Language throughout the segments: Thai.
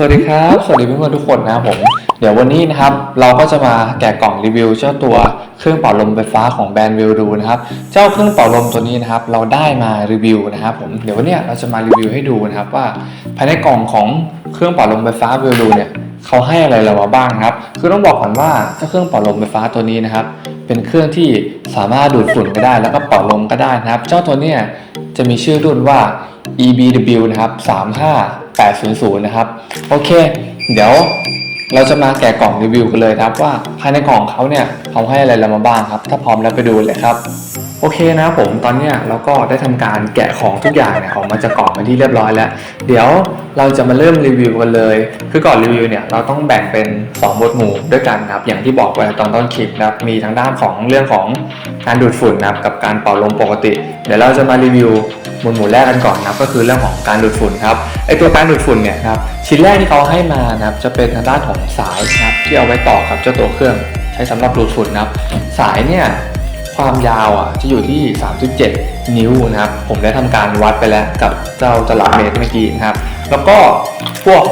สวัสดีครับ สวัสดีเพื่อนๆทุกคนนะครับผม เดี๋ยววันนี้นะครับ เราก็จะมาแกะกล่องรีวิวเจ้าตัวเครื่องเป่าลมไฟฟ้าของแบรนด์วิลดูนะครับ เจ้าเครื่องเป่าลมตัวนี้นะครับ เราได้มารีวิวนะครับผม เดี๋ยววันนี้เราจะมารีวิวให้ดูนะครับว่าภายในกล่องของเครื่องเป่าลมไฟฟ้าวิลดูเนี่ยเขาให้อะไรเรามาบ้างครับ คือต้องบอกก่อนว่าเจ้าเครื่องเป่าลมไฟฟ้าตัวนี้นะครับ เป็นเครื่องที่สามารถดูดฝุ่นก็ได้ แล้วก็เป่าลมก็ได้นะครับ เจ้าตัวเนี้ยจะมีชื่อรุ่นว่า EBW นะครับ 800 นะครับ โอเค เดี๋ยวเราจะมาแกะกล่องรีวิวกันเลยครับว่าภายในกล่องเขาเนี่ยเขาให้อะไรเรามาบ้างครับ ถ้าพร้อมแล้วไปดูเลยครับ โอเคนะครับผมตอนเนี้ยเราก็ได้ทำการแกะของทุกอย่างเนี่ยออกมาจากกล่องเป็นที่เรียบร้อยแล้ว เดี๋ยวเราจะมาเริ่มรีวิวกันเลย คือก่อนรีวิวเนี่ยเราต้องแบ่งเป็น2หมวดหมู่ด้วยกันนะครับอย่างที่บอกไว้ตอนต้นคลิปนะครับมีทั้งด้านของเรื่องของการดูดฝุ่นนะครับกับการเป่าลมปกติ เดี๋ยวเราจะมารีวิวหมวดหมู่แรกกันก่อนนะครับก็คือเรื่องของการดูดฝุ่นครับไอตัวการดูดฝุ่นเนี่ยนะครับชิ้นแรกที่เขาให้มานะครับจะเป็นทางด้านของสายนะครับที่เอาไว้ต่อกับเจ้าตัวเครื่องใช้สำหรับดูดฝุ่นนะครับสายเนี่ย ความยาวอะจะอยู่ที่ 37 นิ้วนะครับ ผมได้ทำการวัดไปแล้วกับเจ้าตลับเมตรเมื่อกี้นะครับ แล้วก็พวก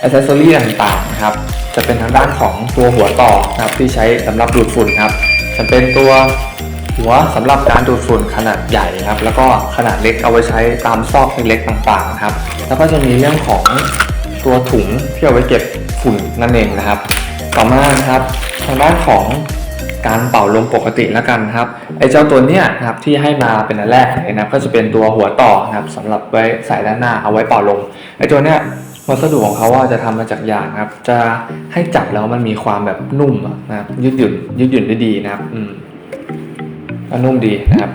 อ c เซสซอรี่ต่างๆนะครับ จะเป็นทางด้านของตัวหัวต่อนะครับที่ใช้สำหรับดูดฝุ่นครับ จะเป็นตัวหัวสำหรับการดูดฝุ่นขนาดใหญ่ครับ แล้วก็ขนาดเล็กเอาไว้ใช้ตามซอกเล็กๆต่างๆนะครับ แล้วก็จะมีเรื่องของตัวถุงที่เอาไว้เก็บฝุ่นนั่นเองนะครับ ต่อมานะครับทางด้านของ การเป่าลมปกติแล้วกันครับไอ้เจ้าตัวเนี้ยนะครับที่ให้มาเป็นอันแรกเลยนะครับก็จะเป็นตัวหัวต่อนะครับสำหรับไว้ใส่ด้านหน้าเอาไว้เป่าลมไอ้ตัวเนี้ยวัสดุของเขาว่าจะทำมาจากยางนะครับ จะให้จับแล้วมันมีความแบบนุ่มนะครับยืดหยุ่นยืดหยุ่นได้ดีนะครับอืมนุ่มดีนะครับ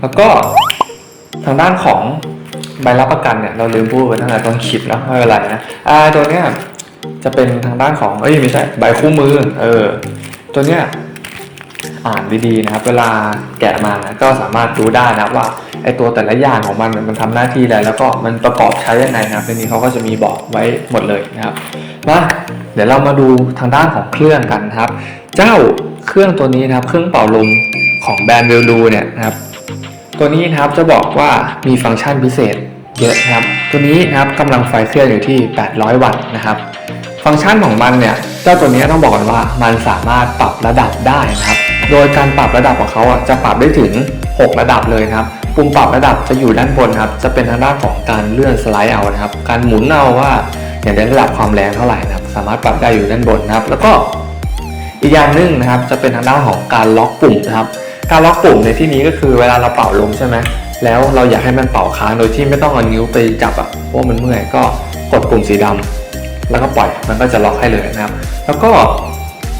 แล้วก็ทางด้านของใบรับประกันเนี่ยเราลืมพูดไปตั้งแต่ต้นคลิปแล้วไม่เป็นไรนะอ่าตัวเนี้ยจะเป็นทางด้านของเอ้ยไม่ใช่ใบคู่มือ เออ ตัวเนี้ยอ่านดีๆนะครับ เวลาแกะมานะก็สามารถดูได้นะครับว่าไอตัวแต่ละอย่างของมันมันทำหน้าที่อะไรแล้วก็มันประกอบใช้ยังไงนะครับในนี้เขาก็จะมีบอกไว้หมดเลยนะครับมาเดี๋ยวเรามาดูทางด้านของเครื่องกันนะครับ เจ้าเครื่องตัวนี้นะครับ เครื่องเป่าลมของแบรนด์เวลดูเนี่ยนะครับตัวนี้นะครับจะบอกว่ามีฟังก์ชันพิเศษเยอะนะครับ ตัวนี้นะครับกำลังไฟเครื่องอยู่ที่ 800 วัตต์นะครับ ฟังก์ชันของมันเนี่ย จ้าตัวนี้ต้องบอกก่อนว่ามันสามารถปรับระดับได้นะครับ โดยการปรับระดับของเขาอะจะปรับได้ถึง 6 ระดับเลยนะครับปุ่มปรับระดับจะอยู่ด้านบนครับ จะเป็นทางด้านของการเลื่อนสไลด์เอานะครับ การหมุนเอาว่าอยากได้ระดับความแรงเท่าไหร่นะครับ สามารถปรับได้อยู่ด้านบนนะครับ แล้วก็อีกอย่างหนึ่งนะครับ จะเป็นทางด้านของการล็อกปุ่มนะครับ การล็อกปุ่มในที่นี้ก็คือเวลาเราเป่าลมใช่ไหมแล้วเราอยากให้มันเป่าค้างโดยที่ไม่ต้องเอานิ้วไปจับอะเพราะมันเมื่อยก็กดปุ่มสีดำแล้วก็ปล่อยมันก็จะล็อกให้เลยนะครับ แล้วก็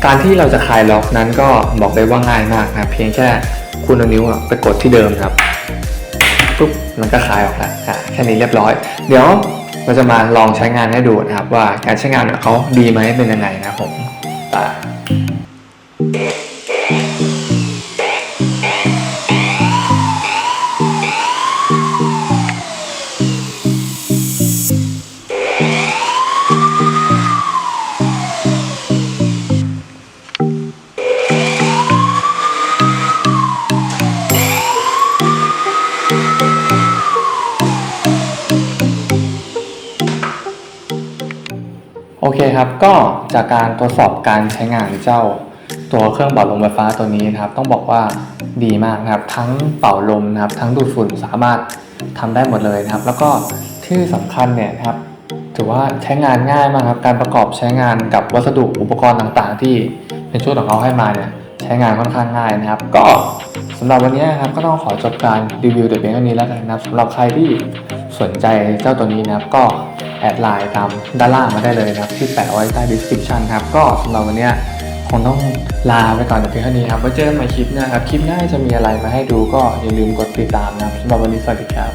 การที่เราจะคลายล็อกนั้นก็บอกได้ว่าง่ายมากนะเพียงแค่คุณเอานิ้วอะไปกดที่เดิมครับปุ๊บมันก็คลายออกแล้วอะแค่นี้เรียบร้อย เดี๋ยวเราจะมาลองใช้งานให้ดูนะครับว่าการใช้งานของเขาดีไหมเป็นยังไงนะผม โอเคครับ ก็จากการทดสอบการใช้งานเจ้าตัวเครื่องเป่าลมไฟฟ้าตัวนี้นะครับ ต้องบอกว่าดีมากนะครับ ทั้งเป่าลมนะครับ ทั้งดูดฝุ่นสามารถทำได้หมดเลยนะครับ แล้วก็ที่สำคัญเนี่ยครับ ถือว่าใช้งานง่ายมากครับ การประกอบใช้งานกับวัสดุอุปกรณ์ต่างๆ ที่เป็นชุดของเขาให้มาเนี่ย ใช้งานค่อนข้างง่ายนะครับ ก็สำหรับวันนี้นะครับก็ต้องขอจบการรีวิวแต่เพียงเท่านี้แล้วกันนะครับสำหรับใครที่สนใจเจ้าตัวนี้นะครับ ก็แอดไลน์ตามด้านล่างมาได้เลยนะครับ ที่แปะไว้ใต้ description ครับก็สำหรับวันนี้คงต้องลาไปก่อนแต่เพียงเท่านี้ครับไว้เจอกันใหม่คลิปหน้าครับ คลิปหน้าจะมีอะไรมาให้ดูก็อย่าลืมกดติดตามนะครับสำหรับวันนี้สวัสดีครับ